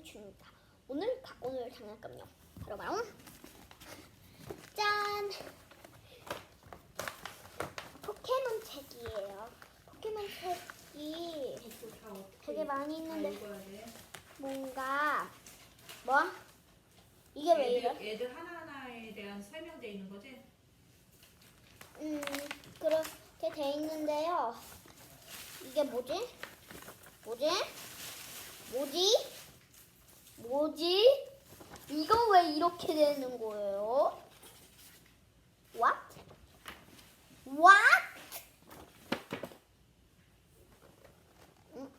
장난칩니다. 오늘 가, 오늘 장난감요. 바로 바로 짠 포켓몬 책이에요. 포켓몬 책이 되게 많이 다 있는데? 뭔가 뭐 이게 왜 이래? 애들 하나하나에 대한 설명돼 있는 거지? 음 그렇게 돼 있는데요. 이게 뭐지? 뭐지? 뭐지? 뭐지? 이거 왜 이렇게 되는 거예요? What? What? 음.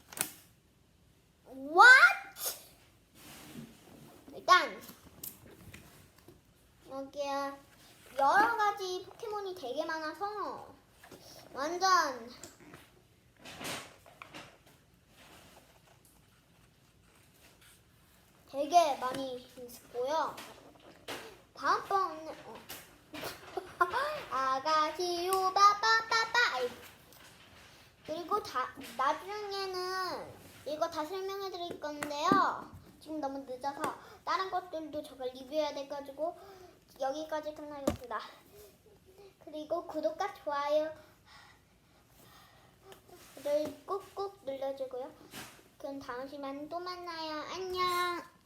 What? 일단 여기에 여러 가지 포켓몬이 되게 많아서 완전 되게 많이 있고요. 다음번에 어. 아가씨요 빠빠빠빠. 그리고 다 나중에는 이거 다 설명해 드릴 건데요. 지금 너무 늦어서 다른 것들도 저걸 리뷰해야 돼가지고 여기까지 끝나겠습니다. 그리고 구독과 좋아요를 꾹꾹 눌러주고요. 그럼 다음 시간에 또 만나요. 안녕.